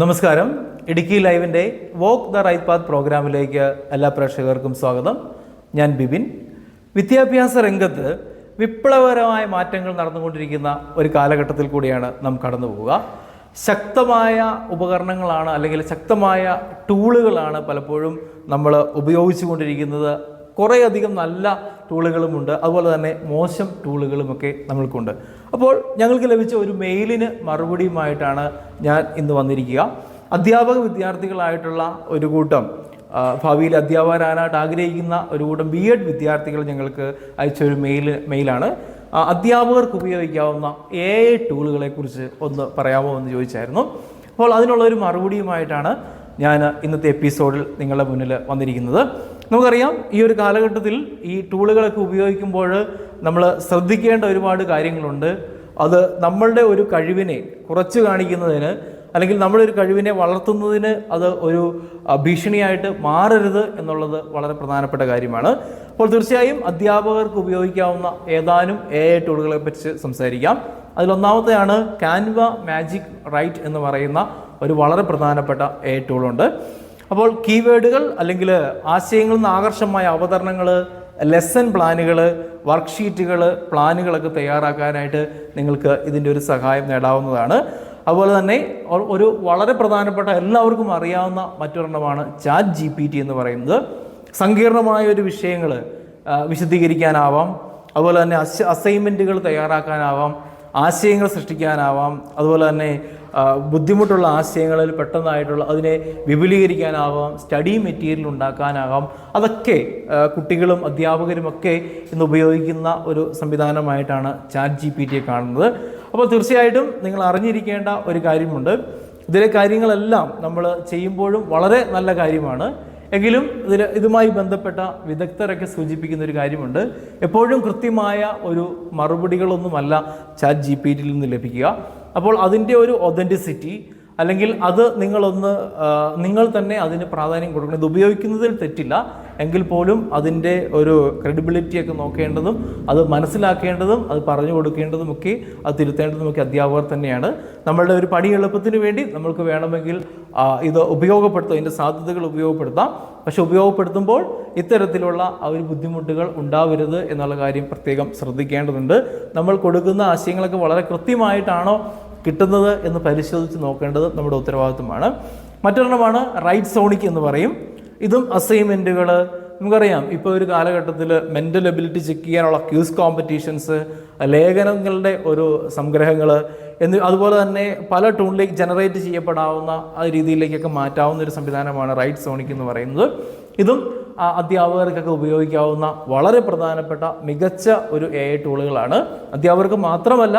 നമസ്കാരം. ഇടുക്കി ലൈവിന്റെ walk the right path പ്രോഗ്രാമിലേക്ക് എല്ലാ പ്രേക്ഷകർക്കും സ്വാഗതം. ഞാൻ ബിബിൻ. വിദ്യാഭ്യാസ രംഗത്ത് വിപ്ലവകരമായ മാറ്റങ്ങൾ നടന്നുകൊണ്ടിരിക്കുന്ന ഒരു കാലഘട്ടത്തിൽ കൂടിയാണ് നാം കടന്നു പോവുക. ശക്തമായ ഉപകരണങ്ങളാണ് അല്ലെങ്കിൽ ശക്തമായ ടൂളുകളാണ് പലപ്പോഴും നമ്മൾ ഉപയോഗിച്ചുകൊണ്ടിരിക്കുന്നത് കുറേയധികം നല്ല ടൂളുകളുമുണ്ട്. അതുപോലെ തന്നെ മോശം ടൂളുകളുമൊക്കെ നമ്മൾക്കുണ്ട്. അപ്പോൾ ഞങ്ങൾക്ക് ലഭിച്ച ഒരു മെയിലിന് മറുപടിയുമായിട്ടാണ് ഞാൻ ഇന്ന് വന്നിരിക്കുക. അധ്യാപക വിദ്യാർത്ഥികളായിട്ടുള്ള ഒരു കൂട്ടം ഭാവിയിൽ അധ്യാപകരാനായിട്ട് ആഗ്രഹിക്കുന്ന ഒരു കൂട്ടം ബി എഡ് വിദ്യാർത്ഥികൾ ഞങ്ങൾക്ക് അയച്ച ഒരു മെയിൽ മെയിലാണ്. അധ്യാപകർക്ക് ഉപയോഗിക്കാവുന്ന എ ഐ ടൂളുകളെക്കുറിച്ച് ഒന്ന് പറയാമോ എന്ന് ചോദിച്ചായിരുന്നു. അപ്പോൾ അതിനുള്ള ഒരു മറുപടിയുമായിട്ടാണ് ഞാൻ ഇന്നത്തെ എപ്പിസോഡിൽ നിങ്ങളുടെ മുന്നിൽ വന്നിരിക്കുന്നത്. നമുക്കറിയാം ഈ ഒരു കാലഘട്ടത്തിൽ ഈ ടൂളുകളൊക്കെ ഉപയോഗിക്കുമ്പോൾ നമ്മൾ ശ്രദ്ധിക്കേണ്ട ഒരുപാട് കാര്യങ്ങളുണ്ട്. അത് നമ്മളുടെ ഒരു കഴിവിനെ കുറച്ച് കാണിക്കുന്നതിന് അല്ലെങ്കിൽ നമ്മുടെ ഒരു കഴിവിനെ വളർത്തുന്നതിന് അത് ഒരു ഭീഷണിയായിട്ട് മാറരുത് എന്നുള്ളത് വളരെ പ്രധാനപ്പെട്ട കാര്യമാണ്. അപ്പോൾ തീർച്ചയായും അധ്യാപകർക്ക് ഉപയോഗിക്കാവുന്ന ഏതാനും എ ഐ ടൂളുകളെ പറ്റി സംസാരിക്കാം. അതിലൊന്നാമത്തെയാണ് കാൻവ മാജിക് റൈറ്റ് എന്ന് പറയുന്ന ഒരു വളരെ പ്രധാനപ്പെട്ട എ ടൂളുണ്ട്. അപ്പോൾ കീവേഡുകൾ അല്ലെങ്കിൽ ആശയങ്ങളിൽ നിന്ന് ആകർഷമായ അവതരണങ്ങൾ ലെസൺ പ്ലാനുകൾ വർക്ക്ഷീറ്റുകൾ പ്ലാനുകളൊക്കെ തയ്യാറാക്കാനായിട്ട് നിങ്ങൾക്ക് ഇതിന്റെ ഒരു സഹായം നേടാവുന്നതാണ്. അതുപോലെ തന്നെ ഒരു വളരെ പ്രധാനപ്പെട്ട എല്ലാവർക്കും അറിയാവുന്ന മറ്റൊരെണ്ണമാണ് ചാറ്റ് ജി പി ടി എന്ന് പറയുന്നത്. സങ്കീർണമായ ഒരു വിഷയങ്ങൾ വിശദീകരിക്കാനാവാം. അതുപോലെ തന്നെ അസ് അസൈൻമെന്റുകൾ തയ്യാറാക്കാനാവാം. ആശയങ്ങൾ സൃഷ്ടിക്കാനാവാം അതുപോലെ തന്നെ ബുദ്ധിമുട്ടുള്ള ആശയങ്ങളിൽ പെട്ടെന്നായിട്ടുള്ള അതിനെ വിപുലീകരിക്കാനാവാം സ്റ്റഡി മെറ്റീരിയൽ ഉണ്ടാക്കാനാകാം അതൊക്കെ കുട്ടികളും അധ്യാപകരുമൊക്കെ ഇന്ന് ഉപയോഗിക്കുന്ന ഒരു സംവിധാനമായിട്ടാണ് ചാറ്റ് ജി പി ടിയെ കാണുന്നത്. അപ്പോൾ തീർച്ചയായിട്ടും നിങ്ങൾ അറിഞ്ഞിരിക്കേണ്ട ഒരു കാര്യമുണ്ട്. ഇതിലെ കാര്യങ്ങളെല്ലാം നമ്മൾ ചെയ്യുമ്പോഴും വളരെ നല്ല കാര്യമാണ്. എങ്കിലും ഇതിൽ ഇതുമായി ബന്ധപ്പെട്ട വിദഗ്ധരൊക്കെ സൂചിപ്പിക്കുന്ന ഒരു കാര്യമുണ്ട്. എപ്പോഴും കൃത്യമായ ഒരു മറുപടികളൊന്നുമല്ല ചാറ്റ് ജി പി ടിയിൽ നിന്ന് ലഭിക്കുക. അപ്പോൾ അതിന്റെ ഒരു ഒതന്റിസിറ്റി അല്ലെങ്കിൽ അത് നിങ്ങളൊന്ന് നിങ്ങൾ തന്നെ അതിന് പ്രാധാന്യം കൊടുക്കണം. ഇത് ഉപയോഗിക്കുന്നതിൽ തെറ്റില്ല. എങ്കിൽ പോലും അതിന്റെ ഒരു ക്രെഡിബിലിറ്റി ഒക്കെ നോക്കേണ്ടതും അത് മനസ്സിലാക്കേണ്ടതും അത് പറഞ്ഞു കൊടുക്കേണ്ടതും ഒക്കെ അത് തിരുത്തേണ്ടതും ഒക്കെ അധ്യാപകർ തന്നെയാണ്. നമ്മളുടെ ഒരു പണി എളുപ്പത്തിന് വേണ്ടി നമ്മൾക്ക് വേണമെങ്കിൽ ഇത് ഉപയോഗപ്പെടുത്താം ഇതിന്റെ സാധ്യതകൾ ഉപയോഗപ്പെടുത്താം. പക്ഷെ ഉപയോഗപ്പെടുത്തുമ്പോൾ ഇത്തരത്തിലുള്ള ആ ഒരു ബുദ്ധിമുട്ടുകൾ ഉണ്ടാവരുത് എന്നുള്ള കാര്യം പ്രത്യേകം ശ്രദ്ധിക്കേണ്ടതുണ്ട്. നമ്മൾ കൊടുക്കുന്ന ആശയങ്ങളൊക്കെ വളരെ കൃത്യമായിട്ടാണോ കിട്ടുന്നത് എന്ന് പരിശോധിച്ച് നോക്കേണ്ടത് നമ്മുടെ ഉത്തരവാദിത്വമാണ്. മറ്റൊരെണ്ണമാണ് റൈറ്റ് സോണിക് എന്ന് പറയും. ഇതും അസൈൻമെന്റുകൾ നമുക്കറിയാം ഇപ്പോൾ ഒരു കാലഘട്ടത്തിൽ മെന്റൽ എബിലിറ്റി ചെക്ക് ചെയ്യാനുള്ള ക്യൂസ് കോമ്പറ്റീഷൻസ് ലേഖനങ്ങളുടെ ഒരു സംഗ്രഹങ്ങൾ എന്നി അതുപോലെ തന്നെ പല ടൂണിലേക്ക് ജനറേറ്റ് ചെയ്യപ്പെടാവുന്ന ആ രീതിയിലേക്കൊക്കെ മാറ്റാവുന്ന ഒരു സംവിധാനമാണ് റൈറ്റ് സോണിക് എന്ന് പറയുന്നത്. ഇതും അധ്യാപകർക്കൊക്കെ ഉപയോഗിക്കാവുന്ന വളരെ പ്രധാനപ്പെട്ട മികച്ച ഒരു എ ഐ ടൂളുകളാണ് അധ്യാപകർക്ക് മാത്രമല്ല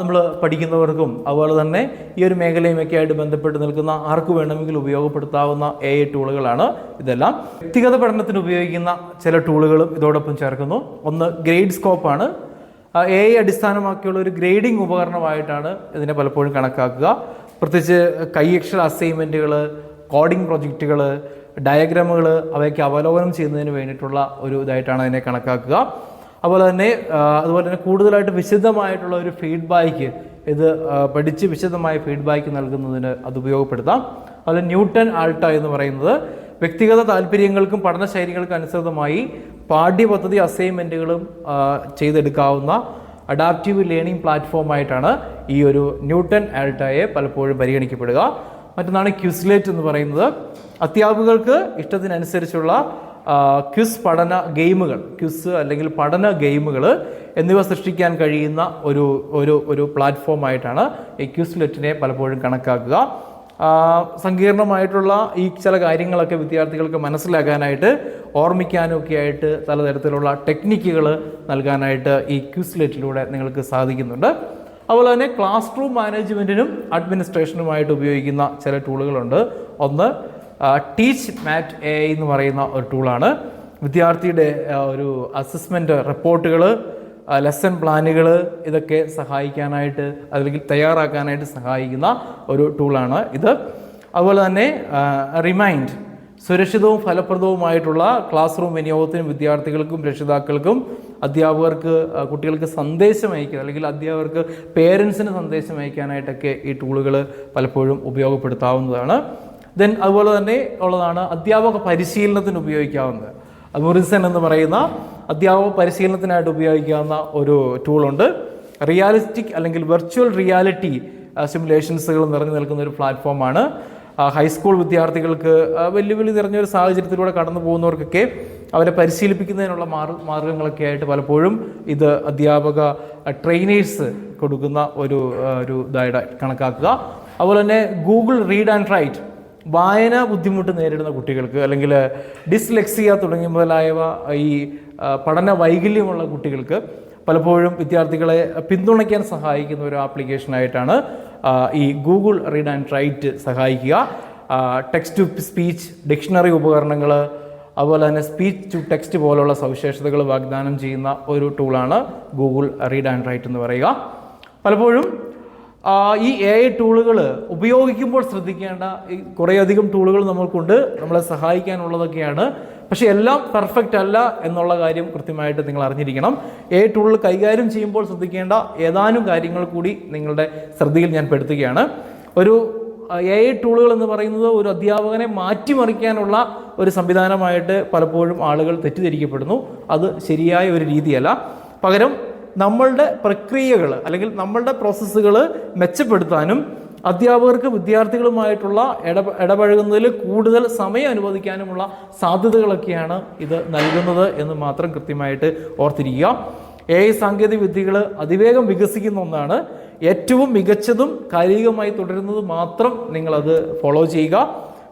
നമ്മൾ പഠിക്കുന്നവർക്കും അതുപോലെ തന്നെ ഈ ഒരു മേഖലയുമൊക്കെ ആയിട്ട് ബന്ധപ്പെട്ട് നിൽക്കുന്ന ആർക്ക് വേണമെങ്കിലും ഉപയോഗപ്പെടുത്താവുന്ന എ ഐ ടൂളുകളാണ് ഇതെല്ലാം. വ്യക്തിഗത പഠനത്തിന് ഉപയോഗിക്കുന്ന ചില ടൂളുകളും ഇതോടൊപ്പം ചേർക്കുന്നു. ഒന്ന് ഗ്രേഡ് സ്കോപ്പാണ് എ ഐ അടിസ്ഥാനമാക്കിയുള്ള ഒരു ഗ്രേഡിംഗ് ഉപകരണമായിട്ടാണ് ഇതിനെ പലപ്പോഴും കണക്കാക്കുക. പ്രത്യേകിച്ച് കൈയക്ഷര അസൈൻമെന്റുകൾ കോഡിംഗ് പ്രൊജക്റ്റുകൾ ഡയഗ്രാമുകൾ അവയ്ക്ക് അവലോകനം ചെയ്യുന്നതിന് വേണ്ടിയിട്ടുള്ള ഒരു ഇതായിട്ടാണ് അതിനെ കണക്കാക്കുക. അതുപോലെ തന്നെ അതുപോലെ തന്നെ കൂടുതലായിട്ട് വിശദമായിട്ടുള്ള ഒരു ഫീഡ്ബാക്ക് ഇത് പഠിച്ച് വിശദമായ ഫീഡ്ബാക്ക് നൽകുന്നതിന് അത് ഉപയോഗപ്പെടുത്താം. അതുപോലെ ന്യൂട്ടൺ ആൾട്ട എന്ന് പറയുന്നത് വ്യക്തിഗത താല്പര്യങ്ങൾക്കും പഠനശൈലികൾക്കും അനുസൃതമായി പാഠ്യപദ്ധതി അസൈൻമെന്റുകളും ചെയ്തെടുക്കാവുന്ന അഡാപ്റ്റീവ് ലേണിംഗ് പ്ലാറ്റ്ഫോമായിട്ടാണ് ഈ ഒരു ന്യൂട്ടൺ ആൾട്ടയെ പലപ്പോഴും പരിഗണിക്കപ്പെടുക. മറ്റൊന്നാണ് ക്യുസ്ലേറ്റ് എന്ന് പറയുന്നത്. അധ്യാപകർക്ക് ഇഷ്ടത്തിനനുസരിച്ചുള്ള ക്വിസ് പഠന ഗെയിമുകൾ ക്വിസ് അല്ലെങ്കിൽ പഠന ഗെയിമുകൾ എന്നിവ സൃഷ്ടിക്കാൻ കഴിയുന്ന ഒരു ഒരു ഒരു പ്ലാറ്റ്ഫോമായിട്ടാണ് ഈ ക്വിസ്ലെറ്റിനെ പലപ്പോഴും കണക്കാക്കുക. സങ്കീർണമായിട്ടുള്ള ഈ ചില കാര്യങ്ങളൊക്കെ വിദ്യാർത്ഥികൾക്ക് മനസ്സിലാക്കാനായിട്ട് ഓർമ്മിക്കാനും ഒക്കെ ആയിട്ട് പലതരത്തിലുള്ള ടെക്നിക്കുകൾ നൽകാനായിട്ട് ഈ ക്വിസ്ലെറ്റിലൂടെ നിങ്ങൾക്ക് സാധിക്കുന്നുണ്ട്. അതുപോലെ തന്നെ ക്ലാസ് റൂം മാനേജ്മെന്റിനും അഡ്മിനിസ്ട്രേഷനുമായിട്ട് ഉപയോഗിക്കുന്ന ചില ടൂളുകളുണ്ട് ഒന്ന് ടീച്ച് മാറ്റ് എ എന്ന് പറയുന്ന ഒരു ടൂളാണ് വിദ്യാർത്ഥിയുടെ ഒരു അസസ്മെന്റ് റിപ്പോർട്ടുകൾ ലെസൺ പ്ലാനുകൾ ഇതൊക്കെ സഹായിക്കാനായിട്ട് അല്ലെങ്കിൽ തയ്യാറാക്കാനായിട്ട് സഹായിക്കുന്ന ഒരു ടൂളാണ് ഇത്. അതുപോലെ തന്നെ റിമൈൻഡ് സുരക്ഷിതവും ഫലപ്രദവുമായിട്ടുള്ള ക്ലാസ് റൂം വിനിയോഗത്തിനും വിദ്യാർത്ഥികൾക്കും രക്ഷിതാക്കൾക്കും അധ്യാപകർക്ക് കുട്ടികൾക്ക് സന്ദേശം അയക്കുക അല്ലെങ്കിൽ അധ്യാപകർക്ക് പേരൻസിന് സന്ദേശം അയക്കാനായിട്ടൊക്കെ ഈ ടൂളുകൾ പലപ്പോഴും ഉപയോഗപ്പെടുത്താവുന്നതാണ്. ദെൻ അതുപോലെ തന്നെ ഉള്ളതാണ് അധ്യാപക പരിശീലനത്തിന് ഉപയോഗിക്കാവുന്നത്. മുറിസൻ എന്ന് പറയുന്ന അധ്യാപക പരിശീലനത്തിനായിട്ട് ഉപയോഗിക്കാവുന്ന ഒരു ടൂളുണ്ട് റിയാലിസ്റ്റിക് അല്ലെങ്കിൽ വെർച്വൽ റിയാലിറ്റി സിമുലേഷൻസുകൾ നിറഞ്ഞു നിൽക്കുന്ന ഒരു പ്ലാറ്റ്ഫോമാണ് ഹൈസ്കൂൾ വിദ്യാർത്ഥികൾക്ക് വെല്ലുവിളി നിറഞ്ഞൊരു സാഹചര്യത്തിലൂടെ കടന്നു പോകുന്നവർക്കൊക്കെ അവരെ പരിശീലിപ്പിക്കുന്നതിനുള്ള മാർ മാർഗങ്ങളൊക്കെ ആയിട്ട് പലപ്പോഴും ഇത് അധ്യാപക ട്രെയിനേഴ്സ് കൊടുക്കുന്ന ഒരു ഒരു ഇതായിട്ട് കണക്കാക്കുക. അതുപോലെ തന്നെ ഗൂഗിൾ റീഡ് ആൻഡ് റൈറ്റ് വായന ബുദ്ധിമുട്ട് നേരിടുന്ന കുട്ടികൾക്ക് അല്ലെങ്കിൽ ഡിസ്ലെക്സിയ തുടങ്ങിയ മുതലായവ ഈ പഠന വൈകല്യമുള്ള കുട്ടികൾക്ക് പലപ്പോഴും വിദ്യാർത്ഥികളെ പിന്തുണയ്ക്കാൻ സഹായിക്കുന്ന ഒരു ആപ്ലിക്കേഷനായിട്ടാണ് ഈ ഗൂഗിൾ റീഡ് ആൻഡ് റൈറ്റ് സഹായിക്കുക. ടെക്സ്റ്റ് ടു സ്പീച്ച് ഡിക്ഷണറി ഉപകരണങ്ങൾ അതുപോലെ തന്നെ സ്പീച്ച് ടു ടെക്സ്റ്റ് പോലുള്ള സവിശേഷതകൾ വാഗ്ദാനം ചെയ്യുന്ന ഒരു ടൂളാണ് ഗൂഗിൾ റീഡ് ആൻഡ് റൈറ്റ് എന്ന് പറയുക. പലപ്പോഴും ഈ എ ഐ ടൂളുകൾ ഉപയോഗിക്കുമ്പോൾ ശ്രദ്ധിക്കേണ്ട ഈ കുറേയധികം ടൂളുകൾ നമ്മൾക്കുണ്ട്. നമ്മളെ സഹായിക്കാനുള്ളതൊക്കെയാണ്. പക്ഷേ എല്ലാം പെർഫെക്റ്റ് അല്ല എന്നുള്ള കാര്യം കൃത്യമായിട്ട് നിങ്ങൾ അറിഞ്ഞിരിക്കണം. എ ടൂളുകൾ കൈകാര്യം ചെയ്യുമ്പോൾ ശ്രദ്ധിക്കേണ്ട ഏതാനും കാര്യങ്ങൾ കൂടി നിങ്ങളുടെ ശ്രദ്ധയിൽ ഞാൻ പെടുത്തുകയാണ്. ഒരു എ ഐ ടൂളുകൾ എന്ന് പറയുന്നത് ഒരു അധ്യാപകനെ മാറ്റിമറിക്കാനുള്ള ഒരു സംവിധാനമായിട്ട് പലപ്പോഴും ആളുകൾ തെറ്റിദ്ധരിക്കപ്പെടുന്നു. അത് ശരിയായ ഒരു രീതിയല്ല. പകരം നമ്മളുടെ പ്രക്രിയകൾ അല്ലെങ്കിൽ നമ്മളുടെ പ്രോസസ്സുകൾ മെച്ചപ്പെടുത്താനും അധ്യാപകർക്ക് വിദ്യാർത്ഥികളുമായിട്ടുള്ള ഇട ഇടപഴകുന്നതിൽ കൂടുതൽ സമയം അനുവദിക്കാനുമുള്ള സാധ്യതകളൊക്കെയാണ് ഇത് നൽകുന്നത് എന്ന് മാത്രം കൃത്യമായിട്ട് ഓർത്തിരിക്കുക. എ ഐ സാങ്കേതിക വിദ്യകൾ അതിവേഗം വികസിക്കുന്ന ഒന്നാണ്. ഏറ്റവും മികച്ചതും കാലികമായി തുടരുന്നത് മാത്രം നിങ്ങളത് ഫോളോ ചെയ്യുക.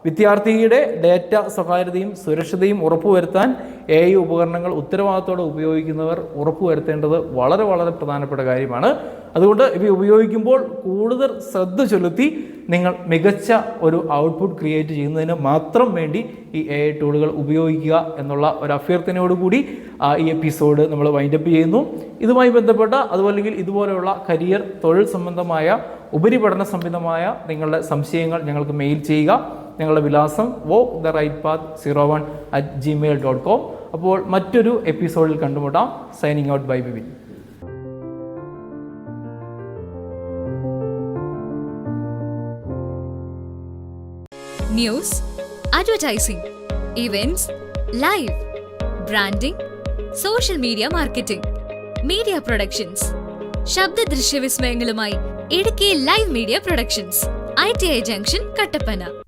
വിദ്യാർത്ഥിയുടെ ഡേറ്റ സ്വകാര്യതയും സുരക്ഷതയും ഉറപ്പുവരുത്താൻ എ ഐ ഉപകരണങ്ങൾ ഉത്തരവാദിത്തോടെ ഉപയോഗിക്കുന്നവർ ഉറപ്പുവരുത്തേണ്ടത് വളരെ വളരെ പ്രധാനപ്പെട്ട കാര്യമാണ്. അതുകൊണ്ട് ഇവ ഉപയോഗിക്കുമ്പോൾ കൂടുതൽ ശ്രദ്ധ ചെലുത്തി നിങ്ങൾ മികച്ച ഒരു ഔട്ട്പുട്ട് ക്രിയേറ്റ് ചെയ്യുന്നതിന് മാത്രം വേണ്ടി ഈ എ ഐ ടൂളുകൾ ഉപയോഗിക്കുക എന്നുള്ള ഒരു അഭ്യർത്ഥനയോടുകൂടി ഈ എപ്പിസോഡ് നമ്മൾ വൈൻഡപ്പ് ചെയ്യുന്നു. ഇതുമായി ബന്ധപ്പെട്ട അതുമല്ലെങ്കിൽ ഇതുപോലെയുള്ള കരിയർ തൊഴിൽ സംബന്ധമായ ഉപരിപഠന സംബന്ധമായ നിങ്ങളുടെ സംശയങ്ങൾ ഞങ്ങൾക്ക് മെയിൽ ചെയ്യുക. ഞങ്ങളുടെ വിലാസം walk the right path zero one at Gmail dot com അപ്പോൾ മറ്റൊരു എപ്പിസോഡിൽ കണ്ടുമുട്ടാം. Signing out bye Bibin news advertising events live branding social media marketing media productions ശബ്ദ ദൃശ്യ വിസ്മയങ്ങളുമായി Idukki live media productions I T I junction Kattappana.